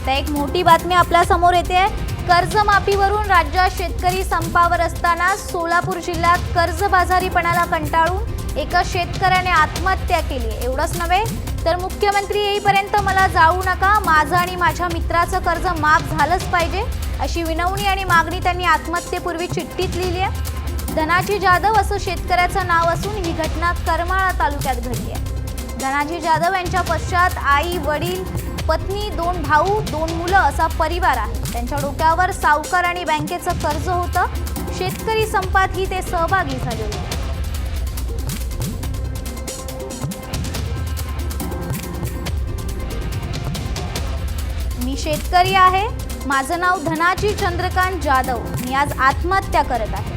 आता एक मोठी बातमी आपल्यासमोर येते. कर्जमाफीवरून राज्यात शेतकरी संपावर असताना सोलापूर जिल्ह्यात कर्जबाजारीपणाला कंटाळून एका शेतकऱ्याने आत्महत्या केली. एवढंच नव्हे तर मुख्यमंत्री येईपर्यंत मला जाऊ नका माझं आणि माझ्या मित्राचं कर्ज माफ झालंच पाहिजे अशी विनवणी आणि मागणी त्यांनी आत्महत्येपूर्वी चिठ्ठीत लिहिली आहे. धनाजी जाधव असं शेतकऱ्याचं नाव असून ही घटना करमाळा तालुक्यात घडली आहे. धनाजी जाधव यांच्या पश्चात आई वडील पत्नी दोन भाऊ दोन मुलं असा परिवार आहे. त्यांच्या डोक्यावर सावकार आणि बँकेचं कर्ज होतं. शेतकरी संपातही ते सहभागी झाले होते. मी शेतकरी आहे. माझं नाव धनाजी चंद्रकांत जाधव. मी आज आत्महत्या करत आहे.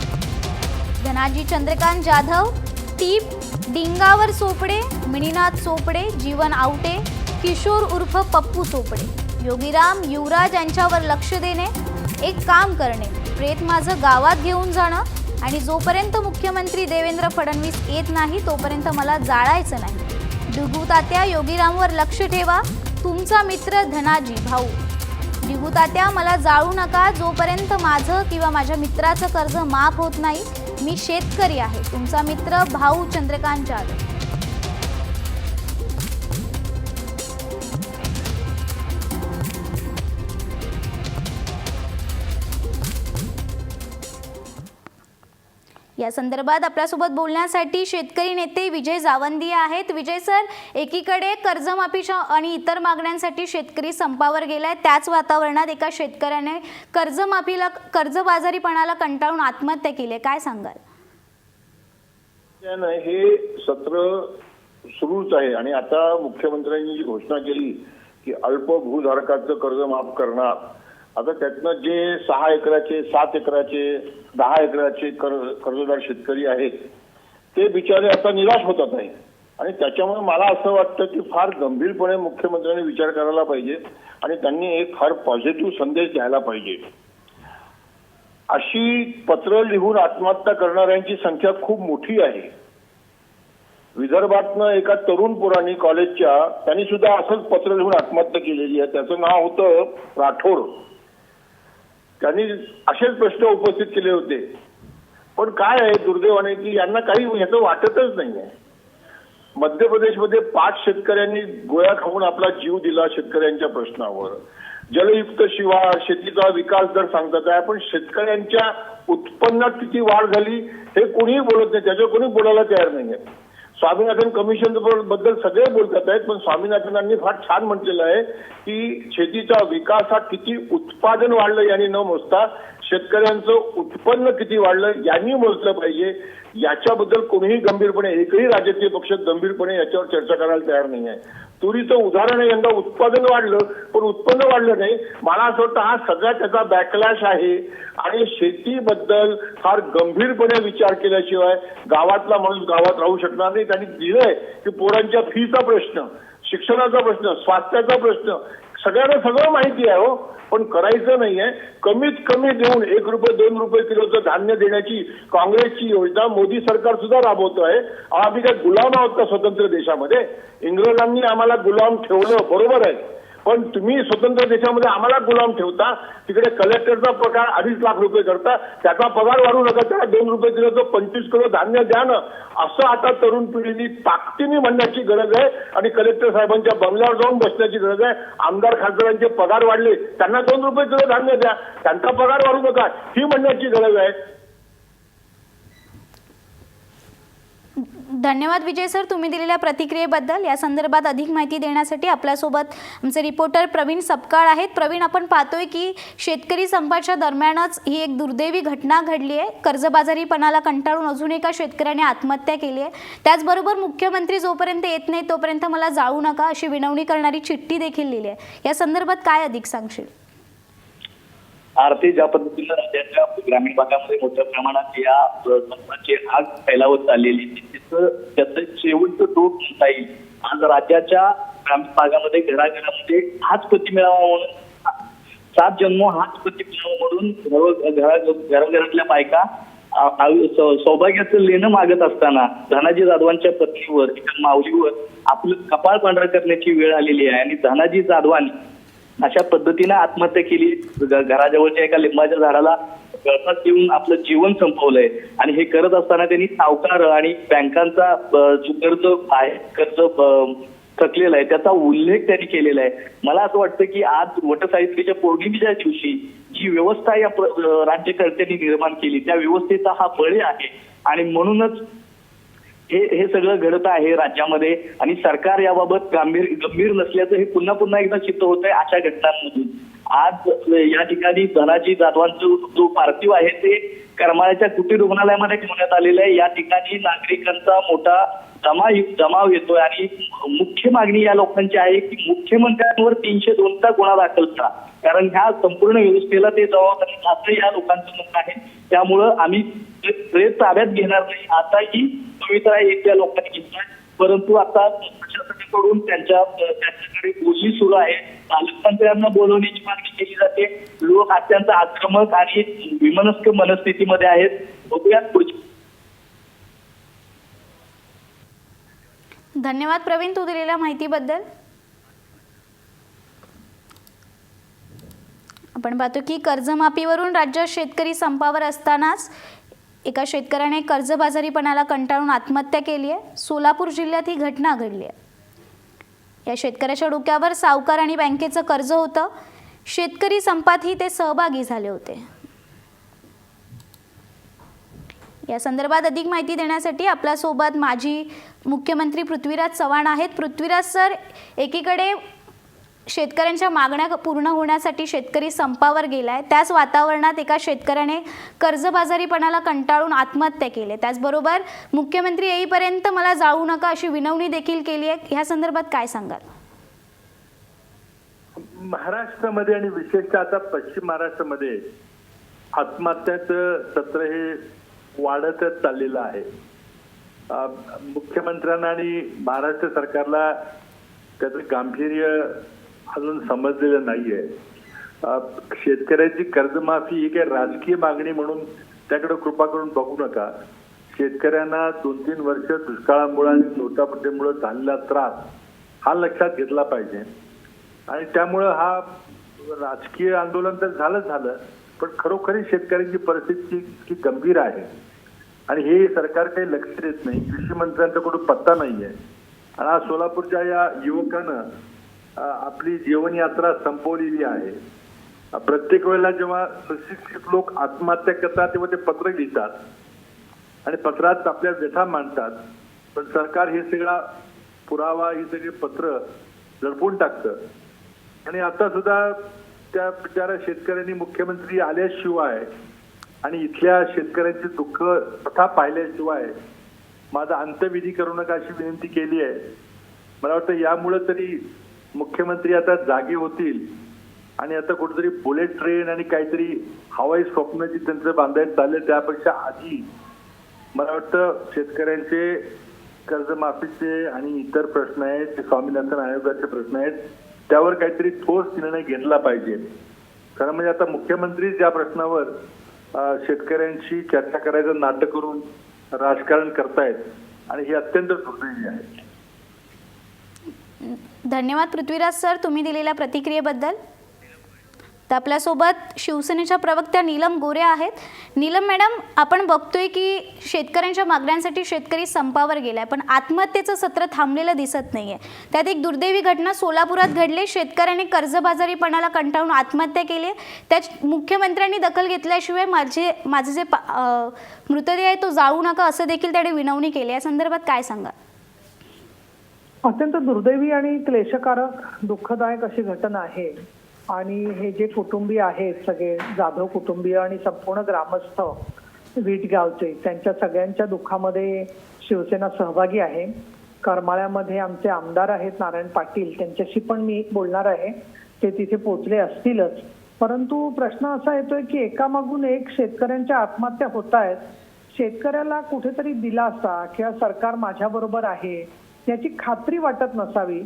धनाजी चंद्रकांत जाधव टीप डिंगावर चोपडे मिणीनाथ चोपडे जीवन आवटे किशोर उर्फ पप्पू चोपडे. योगीराम युवराज यांच्यावर लक्ष देणे एक काम करणे प्रेत माझं गावात घेऊन जाणं आणि जोपर्यंत मुख्यमंत्री देवेंद्र फडणवीस येत नाही तोपर्यंत मला जाळायचं नाही. डिगूतात्या योगीरामवर लक्ष ठेवा. तुमचा मित्र धनाजी भाऊ. डिगूतात्या मला जाळू नका. जोपर्यंत माझं किंवा माझ्या मित्राचं कर्ज माफ होत नाही मी शेतकरी आहे. तुमचा मित्र भाऊ चंद्रकांत जाधव. या संदर्भात आपल्यासोबत बोलण्यासाठी शेतकरी नेते विजय जावंदी आहेत. विजय सर एकीकडे कर्जमाफीच्या आणि इतर मागण्यांसाठी शेतकरी संपावर गेलाय. त्याच वातावरणात एका शेतकऱ्याने कर्जमाफीला कर्जबाजारीपणाला कंटाळून आत्महत्या केली आहे. काय सांगाल? हे सत्र सुरूच आहे आणि आता मुख्यमंत्र्यांनी जी घोषणा केली की अल्प भूधारकाचं कर्ज माफ करणार आता त्यातनं जे सहा एकराचे सात एकराचे दहा एकराचे कर्जदार शेतकरी आहेत ते बिचारे आता निराश होतात आहे. आणि त्याच्यामुळे मला असं वाटतं की फार गंभीरपणे मुख्यमंत्र्यांनी विचार करायला पाहिजे आणि त्यांनी एक फार पॉझिटिव्ह संदेश द्यायला पाहिजे. अशी पत्र लिहून आत्महत्या करणाऱ्यांची संख्या खूप मोठी आहे. विदर्भातनं एका तरुण पुराणी कॉलेजच्या त्यांनी सुद्धा असंच पत्र लिहून आत्महत्या केलेली आहे. त्याचं नाव होतं राठोड. त्यांनी असेच प्रश्न उपस्थित केले होते. पण काय आहे दुर्दैवाने की यांना काही ह्याचं वाटतच नाही आहे मध्य प्रदेशमध्ये पाच शेतकऱ्यांनी गोळ्या खाऊन आपला जीव दिला शेतकऱ्यांच्या प्रश्नावर. जलयुक्त शिवार शेतीचा विकास दर सांगतात आहे पण शेतकऱ्यांच्या उत्पन्नात किती वाढ झाली हे कोणीही बोलत नाही त्याच्यावर कोणी बोलायला तयार नाही आहे स्वामीनाथन कमिशनबद्दल सगळे बोलतात आहेत पण स्वामीनाथनांनी फार छान म्हटलेलं आहे की शेतीचा विकास हा किती उत्पादन वाढलं यांनी न मोजता शेतकऱ्यांचं उत्पन्न किती वाढलं यांनी मोजलं पाहिजे. याच्याबद्दल कोणीही गंभीरपणे एकही राजकीय पक्ष गंभीरपणे याच्यावर चर्चा करायला तयार नाही आहे तुरीचं उदाहरण यंदा उत्पादन वाढलं पण उत्पन्न वाढलं नाही. मला असं वाटतं हा सगळा त्याचा बॅकलॅश आहे. आणि शेतीबद्दल फार गंभीरपणे विचार केल्याशिवाय गावातला माणूस गावात राहू शकणार नाही. त्यांनी दिलंय की पोरांच्या फीचा प्रश्न शिक्षणाचा प्रश्न स्वास्थ्याचा प्रश्न सगळ्यांना सगळं माहिती आहे हो पण करायचं नाहीये. कमीत कमी देऊन एक रुपये दोन रुपये किलोचं धान्य देण्याची काँग्रेसची योजना मोदी सरकार सुद्धा राबवत आहे आम्ही काय गुलाम आहोत का स्वतंत्र देशामध्ये? इंग्रजांनी आम्हाला गुलाम ठेवलं बरोबर आहे. पण तुम्ही स्वतंत्र देशामध्ये आम्हाला गुलाम ठेवता तिकडे कलेक्टरचा पगार अडीच लाख रुपये करता त्याचा पगार वाढू नका त्याला दोन रुपये किलोचं पंचवीस किलो धान्य द्या ना. असं आता तरुण पिढीनी ताकदीने म्हणण्याची गरज आहे आणि कलेक्टर साहेबांच्या बंगल्यावर जाऊन बसण्याची गरज आहे. आमदार खासदारांचे पगार वाढले त्यांना दोन रुपये किलो धान्य द्या त्यांचा पगार वाढू नका ही म्हणण्याची गरज आहे. धन्यवाद विजय सर तुम्ही दिलेल्या प्रतिक्रियेबद्दल. या संदर्भात अधिक माहिती देण्यासाठी आपल्यासोबत आमचे रिपोर्टर प्रवीण सपकाळ आहेत. प्रवीण आपण पाहतोय की शेतकरी संपाच्या दरम्यानच ही एक दुर्दैवी घटना घडली आहे. कर्जबाजारीपणाला कंटाळून अजून एका शेतकऱ्याने आत्महत्या केली आहे. त्याचबरोबर मुख्यमंत्री जोपर्यंत येत नाही तोपर्यंत मला जाळू नका अशी विनवणी करणारी चिठ्ठी देखील लिहिली आहे. या संदर्भात काय अधिक सांगशील? आरती ज्या पद्धतीनं राज्याच्या ग्रामीण भागामध्ये मोठ्या प्रमाणात या संपाची आग फैलावत चाललेली तिथं त्याचं शेवटचं टोक घेता येईल. आज राज्याच्या ग्रामीण भागामध्ये घराघरामध्ये हाच पती मिळावा म्हणून सात जन्म हाच पती मिळावा म्हणून घरा- घराघरातल्या बायका सौभाग्याचं लेणं मागत असताना धनाजी जाधवांच्या पत्नीवर एका माऊलीवर आपलं कपाळ पांढरा करण्याची वेळ आलेली आहे. आणि धनाजी जाधवांनी अशा पद्धतीने आत्महत्या केली. घराजवळच्या एका लिंबाच्या झाडाला गळफास देऊन आपलं जीवन संपवलंय. आणि हे करत असताना त्यांनी सावकार आणि बँकांचा जो कर्ज आहे कर्ज थकलेला आहे त्याचा उल्लेख त्यांनी केलेला आहे. मला असं वाटतं की आज वटसावित्रीच्या पौर्णिमेच्या दिवशी जी व्यवस्था या राज्यकर्त्यांनी निर्माण केली त्या व्यवस्थेचा हा बळी आहे. आणि म्हणूनच हे हे सगळं घडत आहे राज्यामध्ये आणि सरकार याबाबत गंभीर गंभीर नसल्याचं हे पुन्हा पुन्हा एकदा सिद्ध होत आहे अशा घटनांमधून. आज या ठिकाणी धनाजी जाधवांचं जो पार्थिव आहे ते करमाळ्याच्या कुटीर रुग्णालयामध्ये ठेवण्यात आलेलं आहे. या ठिकाणी नागरिकांचा मोठा जमा जमाव येतोय आणि मुख्य मागणी या लोकांची आहे की मुख्यमंत्र्यांवर तीनशे दोनचा गुन्हा दाखल करा. कारण ह्या संपूर्ण व्यवस्थेला ते जबाबदारी असं या लोकांचं मत आहे. त्यामुळं आम्ही प्रेस ताब्यात घेणार नाही. आताही पवित्रा एक त्या लोकांनी घेतलाय. परंतु आता प्रशासनाकडून त्यांच्या त्यांच्याकडे बोलणी सुरू आहे. पालकमंत्र्यांना बोलवण्याची मागणी केली जाते. लोक अत्यंत आक्रमक आणि विमनस्क मनस्थितीमध्ये आहेत. बघूयात पुढच्या धन्यवाद प्रवीण तू दिलेल्या माहितीबद्दल. आपण पाहतो की कर्जमाफीवरून राज्यात शेतकरी संपावर असतानाच एका शेतकऱ्याने कर्जबाजारीपणाला कंटाळून आत्महत्या केली आहे. सोलापूर जिल्ह्यात ही घटना घडली आहे. या शेतकऱ्याच्या डोक्यावर सावकार आणि बँकेचं कर्ज होतं. शेतकरी संपातही ते सहभागी झाले होते. या संदर्भात अधिक माहिती देण्यासाठी आपल्यासोबत माजी मुख्यमंत्री पृथ्वीराज चव्हाण आहेत. पृथ्वीराज सर एकीकडे शेतकऱ्यांच्या मागण्या पूर्ण होण्यासाठी शेतकरी संपावर गेलाय. त्याच वातावरणात एका शेतकऱ्याने कर्जबाजारीपणाला कंटाळून आत्महत्या केली. त्याचबरोबर मुख्यमंत्री येईपर्यंत मला जाळू नका अशी विनवणी देखील केली आहे. ह्या संदर्भात काय सांगाल? महाराष्ट्रामध्ये आणि विशेषतः आता पश्चिम महाराष्ट्रामध्ये आत्महत्याचं सत्र हे वाढतच चाललेलं आहे. मुख्यमंत्र्यांना आणि महाराष्ट्र सरकारला त्याचं गांभीर्य अजून समजलेलं नाहीये. अं, शेतकऱ्याची कर्जमाफी ही काही राजकीय मागणी म्हणून त्याकडे कृपा करून बघू नका. शेतकऱ्यांना दोन तीन वर्ष दुष्काळामुळे आणि नोटापट्टीमुळे झालेला त्रास हा लक्षात घेतला पाहिजे. आणि त्यामुळं हा राजकीय आंदोलन तर झालंच झालं. पण खरोखरी शेतकऱ्यांची परिस्थिती इतकी गंभीर आहे. आणि हे सरकार काही लक्ष देत नाही. कृषी मंत्र्यांच्याकडून पत्ता नाहीये. आणि आज सोलापूरच्या या युवकानं आपली जीवनयात्रा संपवलेली आहे. प्रत्येक वेळेला जेव्हा सुशिक्षित लोक आत्महत्या करतात तेव्हा ते पत्र लिहितात. आणि पत्रात आपल्या व्यथा मांडतात. पण सरकार हे सगळा पुरावा ही सगळी पत्र झडपून टाकतं. आणि आता सुद्धा त्या बिचारा शेतकऱ्यांनी मुख्यमंत्री आल्याशिवाय आणि इथल्या शेतकऱ्यांचे दुःख स्वतः पाहिल्याशिवाय माझा अंत्यविधी करू नका अशी विनंती केली आहे. मला वाटतं यामुळे तरी मुख्यमंत्री आता जागे होतील आणि आता कुठेतरी बुलेट ट्रेन आणि काहीतरी हवाई स्वप्न जी त्यांचं बांधायचं चाललंय त्यापेक्षा आधी मला वाटतं शेतकऱ्यांचे कर्जमाफीचे आणि इतर प्रश्न आहेत ते स्वामीनाथन आयोगाचे प्रश्न आहेत. त्यावर काहीतरी ठोस निर्णय घेतला पाहिजे. खरं म्हणजे आता मुख्यमंत्री ज्या प्रश्नावर शेतकऱ्यांशी चर्चा करायचं नाटक करून राजकारण करतायत आणि हे अत्यंत दुर्दैवी आहे. धन्यवाद पृथ्वीराज सर तुम्ही दिलेल्या प्रतिक्रियेबद्दल. तर आपल्यासोबत शिवसेनेच्या प्रवक्त्या नीलम गोरे आहेत. नीलम मॅडम आपण बघतोय की शेतकऱ्यांच्या मागण्यांसाठी शेतकरी संपावर गेलाय पण आत्महत्येचं सत्र थांबलेलं दिसत नाहीये. त्यात एक दुर्दैवी घटना सोलापुरात घडली. शेतकऱ्याने कर्जबाजारीपणाला कंटाळून आत्महत्या केली. त्यात मुख्यमंत्र्यांनी दखल घेतल्याशिवाय माझे माझे जे पा- मृतदेह आहे तो जाळू नका असं देखील त्याने विनवणी केली. या संदर्भात काय सांगा अत्यंत दुर्दैवी आणि क्लेशकारक दुःखदायक अशी घटना आहे. आणि हे जे कुटुंबीय आहेत सगळे जाधव कुटुंबीय आणि संपूर्ण ग्रामस्थ वीट गावचे त्यांच्या सगळ्यांच्या दुःखामध्ये शिवसेना सहभागी आहे. करमाळ्यामध्ये आमचे आमदार आहेत नारायण पाटील त्यांच्याशी पण मी बोलणार आहे. ते तिथे पोचले असतीलच. परंतु प्रश्न असा येतोय की एकामागून एक शेतकऱ्यांच्या आत्महत्या होत आहेत शेतकऱ्याला कुठेतरी दिलासा किंवा सरकार माझ्याबरोबर आहे याची खात्री वाटत नसावी.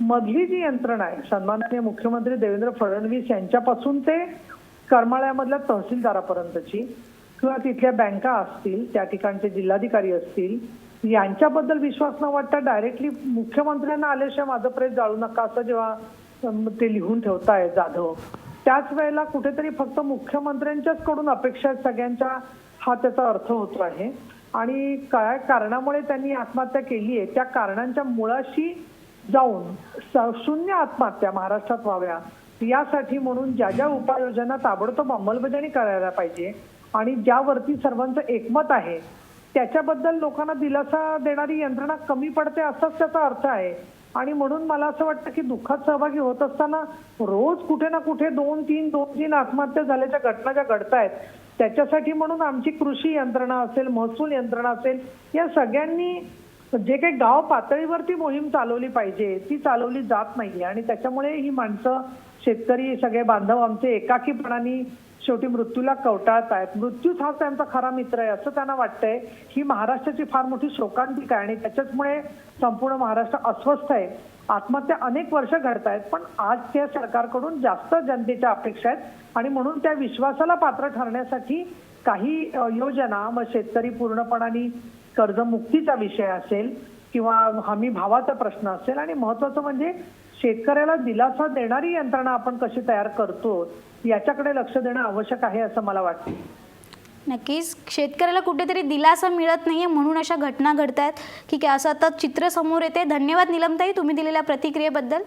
मधली जी यंत्रणा आहे सन्माननीय मुख्यमंत्री देवेंद्र फडणवीस यांच्यापासून ते करमाळ्यामधल्या तहसीलदारापर्यंतची किंवा तिथल्या बँका असतील त्या ठिकाणचे जिल्हाधिकारी असतील यांच्याबद्दल विश्वास न वाटता डायरेक्टली मुख्यमंत्र्यांना आल्याशिवाय माझं प्रेस जाळू नका असं जेव्हा ते लिहून ठेवताय जाधव त्याच वेळेला कुठेतरी फक्त मुख्यमंत्र्यांच्याच कडून अपेक्षा आहेत सगळ्यांच्या हा त्याचा अर्थ होतो आहे. आणि काय कारणामुळे त्यांनी आत्महत्या केली आहे त्या कारणांच्या मुळाशी जाऊन स- शून्य आत्महत्या महाराष्ट्रात व्हाव्या. यासाठी म्हणून ज्या ज्या उपाययोजना ताबडतोब अंमलबजावणी करायला पाहिजे आणि ज्यावरती सर्वांचं एकमत आहे त्याच्याबद्दल लोकांना दिलासा देणारी यंत्रणा कमी पडते असाच त्याचा अर्थ आहे. आणि म्हणून मला असं वाटतं की दुःखात सहभागी होत असताना रोज कुठे ना कुठे दोन तीन दोन तीन आत्महत्या झाल्याच्या घटना ज्या घडतायत त्याच्यासाठी म्हणून आमची कृषी यंत्रणा असेल महसूल यंत्रणा असेल या सगळ्यांनी जे काही गाव पातळीवरती मोहीम चालवली पाहिजे ती चालवली जात नाही आणि त्याच्यामुळे ही माणसं शेतकरी सगळे बांधव आमचे एकाकीपणाने शेवटी मृत्यूला कवटाळत आहेत. मृत्यूच हा त्यांचा खरा मित्र आहे असं त्यांना वाटतंय. ही महाराष्ट्राची फार मोठी शोकांतिका आहे आणि त्याच्याचमुळे संपूर्ण महाराष्ट्र अस्वस्थ आहे. आत्महत्या अनेक वर्ष घडत आहेत पण आज त्या सरकारकडून जास्त जनतेच्या अपेक्षा आहेत. आणि म्हणून त्या विश्वासाला पात्र ठरण्यासाठी काही योजना मग शेतकरी पूर्णपणाने कर्जमुक्तीचा विषय असेल किंवा हमी भावाचा प्रश्न असेल आणि महत्वाचं म्हणजे शेतकऱ्याला दिलासा देणारी यंत्रणा आपण कशी तयार करतो याच्याकडे लक्ष देणं आवश्यक आहे असं मला वाटतं. नक्कीच. शेतकऱ्याला कुठेतरी दिलासा मिळत नाहीये म्हणून अशा घटना घडत आहेत ठीक आहे असं आता चित्र समोर येते. धन्यवाद निलमताई तुम्ही दिलेल्या प्रतिक्रियेबद्दल.